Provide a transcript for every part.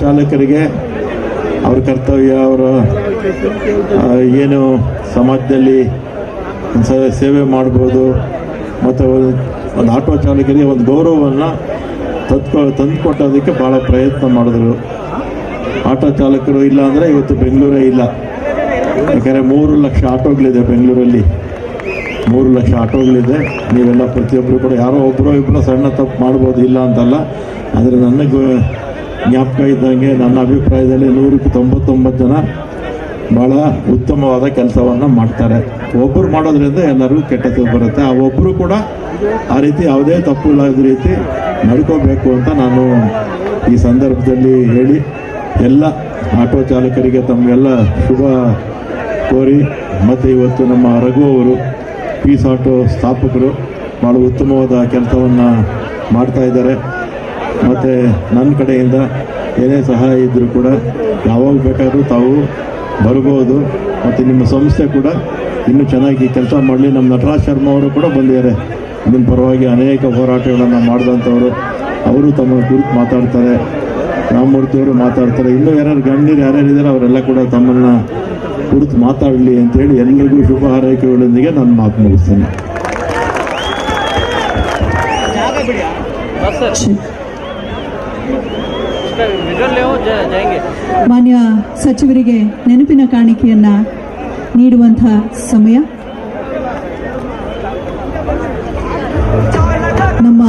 ಚಾಲಕರಿಗೆ ಅವ್ರ ಕರ್ತವ್ಯ, ಅವರ ಏನು ಸಮಾಜದಲ್ಲಿ ಸೇವೆ ಮಾಡ್ಬೋದು. ಮತ್ತು ಒಂದು ಆಟೋ ಚಾಲಕರಿಗೆ ಒಂದು ಗೌರವವನ್ನು ತಂದ್ಕೊ, ತಂದುಕೊಟ್ಟೋದಕ್ಕೆ ಭಾಳ ಪ್ರಯತ್ನ ಮಾಡಿದ್ರು. ಆಟೋ ಚಾಲಕರು ಇಲ್ಲ ಅಂದರೆ ಇವತ್ತು ಬೆಂಗಳೂರೇ ಇಲ್ಲ. ಯಾಕಂದರೆ ಮೂರು ಲಕ್ಷ ಆಟೋಗಳಿದೆ ಬೆಂಗಳೂರಲ್ಲಿ. ಮೂರು ಲಕ್ಷ ಆಟೋಗಳಿದೆ. ನೀವೆಲ್ಲ ಪ್ರತಿಯೊಬ್ಬರು ಕೂಡ ಯಾರೋ ಒಬ್ಬರೋ ಇಬ್ಬರೋ ಸಣ್ಣ ತಪ್ಪು ಮಾಡ್ಬೋದು, ಇಲ್ಲ ಅಂತಲ್ಲ. ಆದರೆ ನನಗೆ ಜ್ಞಾಪಕ ಇದ್ದಂಗೆ ನನ್ನ ಅಭಿಪ್ರಾಯದಲ್ಲಿ ನೂರಕ್ಕೆ ತೊಂಬತ್ತೊಂಬತ್ತು ಜನ ಭಾಳ ಉತ್ತಮವಾದ ಕೆಲಸವನ್ನು ಮಾಡ್ತಾರೆ. ಒಬ್ಬರು ಮಾಡೋದ್ರಿಂದ ಎಲ್ಲರಿಗೂ ಕೆಟ್ಟದ್ದು ಬರುತ್ತೆ. ಆ ಒಬ್ಬರು ಕೂಡ ಆ ರೀತಿ ಯಾವುದೇ ತಪ್ಪು ಇಲ್ಲದ ರೀತಿ ನಡ್ಕೋಬೇಕು ಅಂತ ನಾನು ಈ ಸಂದರ್ಭದಲ್ಲಿ ಹೇಳಿ, ಎಲ್ಲ ಆಟೋ ಚಾಲಕರಿಗೆ ತಮಗೆಲ್ಲ ಶುಭ ಕೋರಿ, ಮತ್ತು ಇವತ್ತು ನಮ್ಮ ರಘು ಅವರು, ಪೀಸ್ ಆಟೋ ಸ್ಥಾಪಕರು ಭಾಳ ಉತ್ತಮವಾದ ಕೆಲಸವನ್ನು ಮಾಡ್ತಾ ಇದ್ದಾರೆ. ಮತ್ತು ನನ್ನ ಕಡೆಯಿಂದ ಏನೇ ಸಹಾಯ ಇದ್ದರೂ ಕೂಡ ಯಾವಾಗ ಬೇಕಾದರೂ ತಾವು ಬರ್ಬೋದು. ಮತ್ತು ನಿಮ್ಮ ಸಂಸ್ಥೆ ಕೂಡ ಇನ್ನೂ ಚೆನ್ನಾಗಿ ಕೆಲಸ ಮಾಡಲಿ. ನಮ್ಮ ನಟರಾಜ್ ಶರ್ಮಾ ಅವರು ಕೂಡ ಬಂದಿದ್ದಾರೆ. ನಿಮ್ಮ ಪರವಾಗಿ ಅನೇಕ ಹೋರಾಟಗಳನ್ನು ಮಾಡಿದಂಥವರು. ಅವರು ತಮ್ಮ ಕುರಿತು ಮಾತಾಡ್ತಾರೆ. ರಾಮಮೂರ್ತಿಯವರು ಮಾತಾಡ್ತಾರೆ. ಇನ್ನೂ ಯಾರ್ಯಾರು ಗಣ್ಯರು ಯಾರ್ಯಾರಿದ್ದಾರೆ ಅವರೆಲ್ಲ ಕೂಡ ತಮ್ಮನ್ನ ಕುರಿತು ಮಾತಾಡಲಿ ಅಂತೇಳಿ ಎಲ್ಲರಿಗೂ ಶುಭ ಹಾರೈಕೆಗಳೊಂದಿಗೆ ನಾನು ಮಾತು ಮುಗಿಸ್ತೇನೆ. ಮಾನ್ಯ ಸಚಿವರಿಗೆ ನೆನಪಿನ ಕಾಣಿಕೆಯನ್ನ ನೀಡುವಂತಹ ಸಮಯ. ನಮ್ಮ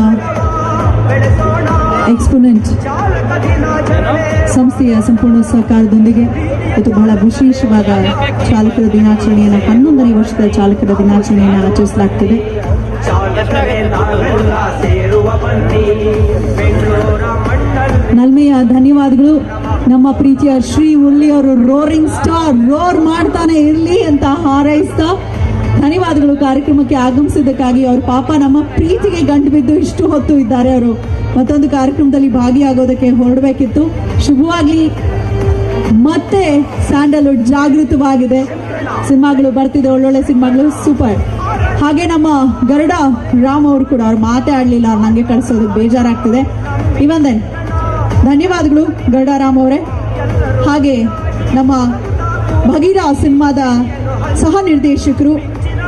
ಎಕ್ಸ್ಪೋನೆಂಟ್ ಸಂಸ್ಥೆಯ ಸಂಪೂರ್ಣ ಸಹಕಾರದೊಂದಿಗೆ ಇವತ್ತು ಬಹಳ ವಿಶೇಷವಾದ ಚಾಲಕರ ದಿನಾಚರಣೆಯನ್ನು, ಹನ್ನೊಂದನೇ ವರ್ಷದ ಚಾಲಕರ ದಿನಾಚರಣೆಯನ್ನು ಆಚರಿಸಲಾಗ್ತದೆ. ಧನ್ಯವಾದಗಳು. ನಮ್ಮ ಪ್ರೀತಿಯ ಶ್ರೀ ಉಳ್ಳಿ ಅವರು ರೋರಿಂಗ್ ಸ್ಟಾರ್ ರೋರ್ ಮಾಡ್ತಾನೆ ಇರಲಿ ಅಂತ ಹಾರೈಸ್ತಾ ಧನ್ಯವಾದಗಳು ಕಾರ್ಯಕ್ರಮಕ್ಕೆ ಆಗಮಿಸಿದ್ದಕ್ಕಾಗಿ. ಅವ್ರ ಪಾಪ ನಮ್ಮ ಪ್ರೀತಿಗೆ ಗಂಟು ಬಿದ್ದು ಇಷ್ಟು ಹೊತ್ತು ಇದ್ದಾರೆ ಅವರು. ಮತ್ತೊಂದು ಕಾರ್ಯಕ್ರಮದಲ್ಲಿ ಭಾಗಿಯಾಗೋದಕ್ಕೆ ಹೊರಡಬೇಕಿತ್ತು. ಶುಭವಾಗಿ ಮತ್ತೆ ಸ್ಯಾಂಡಲ್ವುಡ್ ಜಾಗೃತವಾಗಿದೆ. ಸಿನಿಮಾಗಳು ಬರ್ತಿದೆ, ಒಳ್ಳೊಳ್ಳೆ ಸಿನಿಮಾಗಳು ಸೂಪರ್. ಹಾಗೆ ನಮ್ಮ ಗರುಡ ರಾಮ್ ಅವರು ಕೂಡ ಅವ್ರು ಮಾತೇ ಆಡಲಿಲ್ಲ ಅವ್ರು ಕಳ್ಸೋದು ಬೇಜಾರಾಗ್ತಿದೆ. ಇವನ್ ಧನ್ಯವಾದಗಳು ಗರುಡಾರಾಮ್ ಅವರೇ. ಹಾಗೆ ನಮ್ಮ ಭಗೀರ ಸಿನಿಮಾದ ಸಹ ನಿರ್ದೇಶಕರು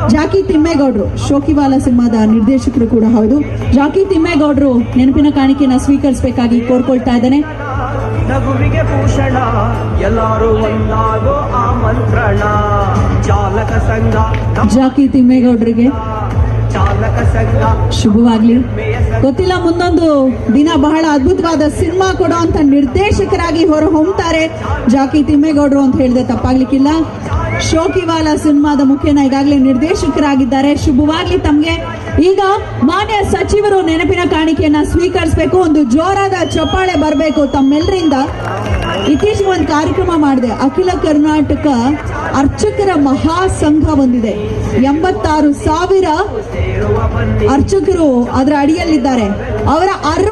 ಜಾಕಿ ತಿಮ್ಮೇಗೌಡರು ಶೋಕಿವಾಲ ಸಿನಿಮಾದ ನಿರ್ದೇಶಕರು ಕೂಡ ಹೌದು. ಜಾಕಿ ತಿಮ್ಮೇಗೌಡರು ನೆನಪಿನ ಕಾಣಿಕೆಯನ್ನು ಸ್ವೀಕರಿಸಬೇಕಾಗಿ ಕೋರ್ಕೊಳ್ತಾ ಇದ್ದಾನೆ. ನಗುವಿಗೆ ಭೂಷಣ ಎಲ್ಲರೂ ಒಂದಾಗೋ ಆಮಂತ್ರಣ ಚಾಲಕ ಸಂಘ ಜಾಕಿ ತಿಮ್ಮೇಗೌಡರಿಗೆ ಶುಭವಾಗ್ಲಿ. ಗೊತ್ತಿಲ್ಲ, ಮುಂದೊಂದು ದಿನ ಬಹಳ ಅದ್ಭುತವಾದ ಸಿನಿಮಾ ಕೊಡೋ ಅಂತ ನಿರ್ದೇಶಕರಾಗಿ ಹೊರ ಹೊಮ್ತಾರೆ ಜಾಕಿ ತಿಮ್ಮೇಗೌಡರು ಅಂತ ಹೇಳಿದೆ ತಪ್ಪಾಗ್ಲಿಕ್ಕಿಲ್ಲ. ಶೋಕಿವಾಲ ಸಿನಿಮಾದ ಮುಖ್ಯನ ಈಗಾಗಲೇ ನಿರ್ದೇಶಕರಾಗಿದ್ದಾರೆ. ಶುಭವಾಗ್ಲಿ ತಮಗೆ. ಈಗ ಮಾನ್ಯ ಸಚಿವರು ನೆನಪಿನ ಕಾಣಿಕೆಯನ್ನ ಸ್ವೀಕರಿಸಬೇಕು, ಒಂದು ಜೋರಾದ ಚಪ್ಪಾಳೆ ಬರಬೇಕು ತಮ್ಮೆಲ್ಲರಿಂದ ಇತ್ತೀಚೆಗೆ ಒಂದು ಕಾರ್ಯಕ್ರಮ ಮಾಡಿದೆ, ಅಖಿಲ ಕರ್ನಾಟಕ ಅರ್ಚಕರ ಮಹಾ ಸಂಘ ಒಂದಿದೆ. ಎಂಬತ್ತಾರು ಸಾವಿರ ಅರ್ಚಕರು ಅದರ ಅಡಿಯಲ್ಲಿದ್ದಾರೆ. ಅವರ ಅರ್